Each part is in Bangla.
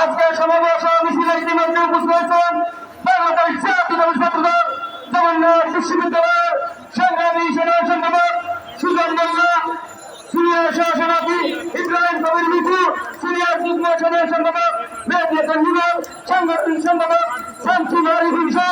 আজকে সমাবেশ মিছিলে ইতিমধ্যে উপস্থিত হয়েছেন বাংলাদেশ জাতীয় ছাত্র দল জগন্নাথ বিশ্ববিদ্যালয়ের সংগ্রামী সেনা সম্পাদক সুজন মোল্লা সিনিয়র সহসভাপতি ইব্রাহিম কবির মিঠু সিনিয়র যুগ্ম সাধারণ সম্পাদক মেহদিয়া তঞ্জিবর সাংগঠনিক সম্পাদক শামসুল আরিফিন সহ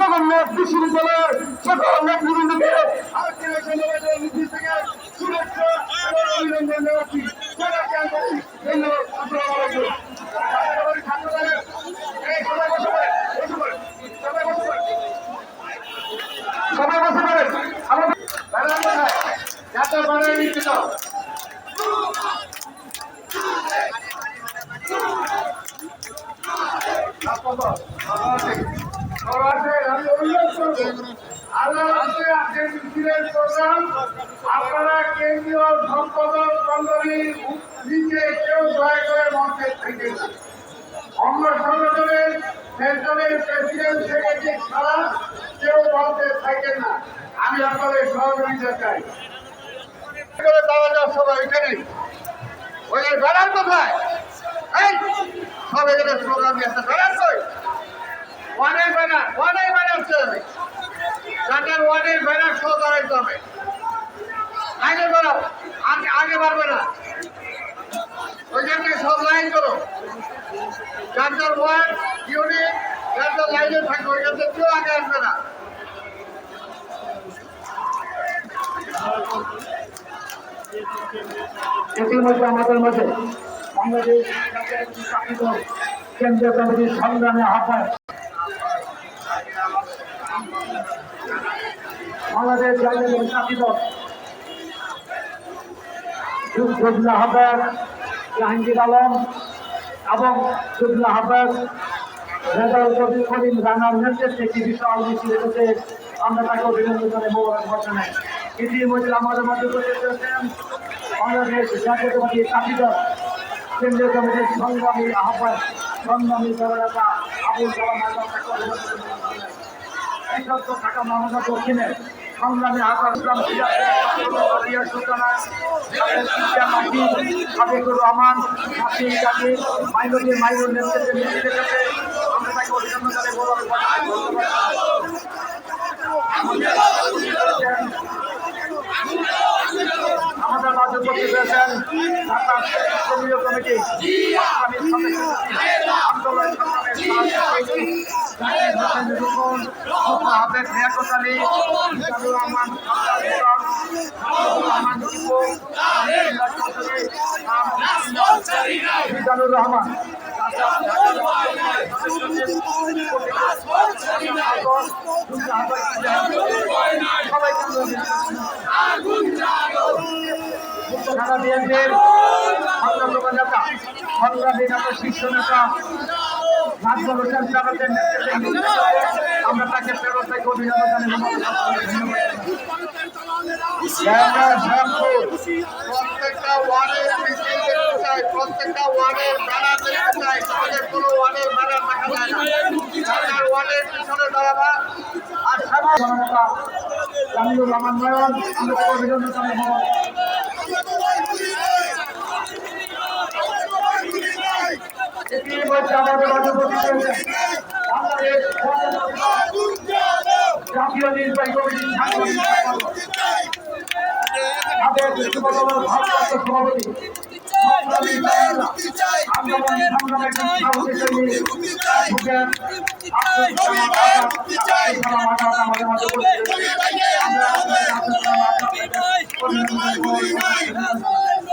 জগন্নাথ বিশ্ববিদ্যালয়ের সকল নেতৃবৃন্দকে আজকের এই সমাবেশের মিছিল থেকে শুভেচ্ছা এবং অভিনন্দন জানাচ্ছি সবাইকে আন্তরিক ধন্যবাদ আসসালামু আলাইকুম ছাত্রদলের এই সবাই বসে পড়েন বসে পড়েন সবাই বসে পড়েন সবাই বসে পড়েন আমাদের ব্যানার কোথায় জাতীয় ব্যানার নিশ্চিত আপনারা কেন্দ্রীয় সম্পাদক মন্ডলীর নিচে কেউ দয়া করে মঞ্চে থেকে অঙ্গ সংগঠনের সেন্ট্রালের প্রেসিডেন্ট সেক্রেটারি ছাড়া কেউ মঞ্চে থাকেন না। আমি আপনাদের সহযোগিতা চাই। দেওয়া যাওয়ার সবাই এখানে ওই ব্যানার কোথায়? এই, সব এখানে স্লোগান দিয়েছে ব্যানার কই? ওয়ানের ব্যানার ওয়ানের ব্যানার চারটার ওয়ানের ব্যানার শো দাঁড়াইতে হবে আগে বেরো আগে আগে পারবে না ওইখান থেকে সব লাইন করো। চারটার ওয়ান ইউনিট চারটার লাইনে থাকবে থেকে কেউ আগে আসবে না। ইতিমধ্যে আমাদের বাংলাদেশ কেন্দ্রীয় কমিটির সংগ্রামে আহ্বায়ক। বাংলাদেশ দল। যুগ্ম আহ্বায়ক। জাহাঙ্গীর আলম এবং রেজাউল কবির করিম রানার নেতৃত্বে একটি বিশাল মিছিল এসেছে। আমরা তাকে অভিনন্দন জানাই, মোবারক জানাই ইতিমধ্যে আমাদের মধ্যে রয়েছেন বাংলাদেশ জাতীয়তাবাদী ছাত্রী দল কেন্দ্রীয় কমিটির সংগ্রামী আহ্বায়ক, সংগ্রামী দলনেতা আবুল কালাম তাকে অভিনন্দন এই সত্য ঢাকা মহানগর দক্ষিণে সংগ্রামী আকাশ ইসলাম সিয়া সুলতানা সাবেকুর রহমান হাসিম জাতি মাইনুদ্দিন মাইনুর নেতৃত্বে মিছিলে গেছে আমরা তাকে অভিনন্দন জানাই আমাদের রয়েছেন কমিটি আন্দোলন রুকন, হাফেজ লিয়াকত আলী, মিজানুর রহমান রহমান টিপু, মিজানুর রহমান ঢাকা বিএনপির সংগ্রামী নেতা সংগ্রামী নেতা শীর্ষ নেতা নাজমুল হোসেন সাহেবের নেতৃত্বে আমরা তাকে ফেরত থেকে অভিনন্দন প্রত্যেকটা ওয়ার্ডের মিছিল দেখতে চাই প্রত্যেকটা ওয়ার্ডের দেখতে চাই আমাদের কোনো ওয়ার্ডের ব্যানার দেখা যায় না। সরকার ওয়ার্ডের পিছনে দাঁড়াবা আর সাধারণ জামিলুর রহমান নয়ন আমরা তাকে অভিনন্দন জানাই ইতিমধ্যে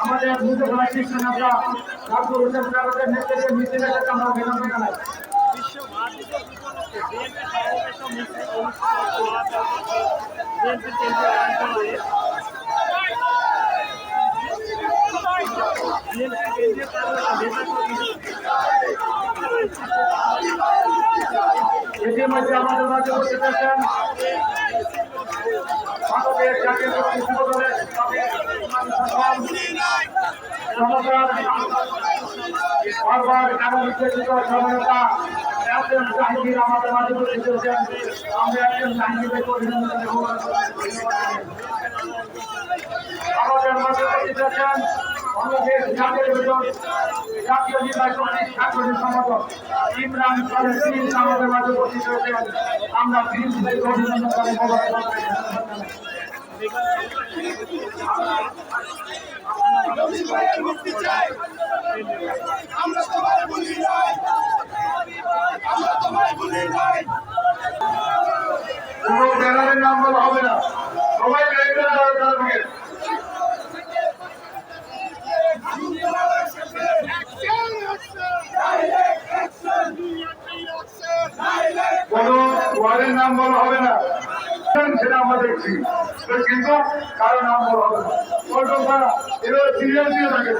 আমাদের বুঝতে পারার চেষ্টা আমরা রাজ্য হোসেন সাহেবের নেতৃত্বে মিছিল একটা আমরা গেলাম জানাই ইতিমধ্যে আমাদের রাজ্য প্রতিষ্ঠান মানবের জাতীয় সমকার বারবার নির্দেশিত সহায়তা একজন জাহাঙ্গীর আমাদের মাঝে চলছেন আমরা একজন জাহাঙ্গীরকে অভিনন্দন আমাদের মাঝে থাকেন বাংলাদেশ জাতীয় বিরোধ জাতীয় নির্বাচনী সাংগঠনিক সম্পাদক ইমরান খালেদ প্রিন্স আমাদের মাঝে উপস্থিত হয়েছেন। আমরা প্রিন্সকে অভিনন্দন জানাই মোবারকবাদ জানাই। আমরা তোমায় ভুলি নাই। আমরা তোমায় ভুলি নাই। কোনো ব্যানারের নাম বলা হবে না সবাই রেগুলার থাকবে কোনো ওয়ার্ডের নাম বলা হবে না। কিন্তু কারও নাম বলা হবে না। এবার সিরিয়াল দিয়ে থাকে।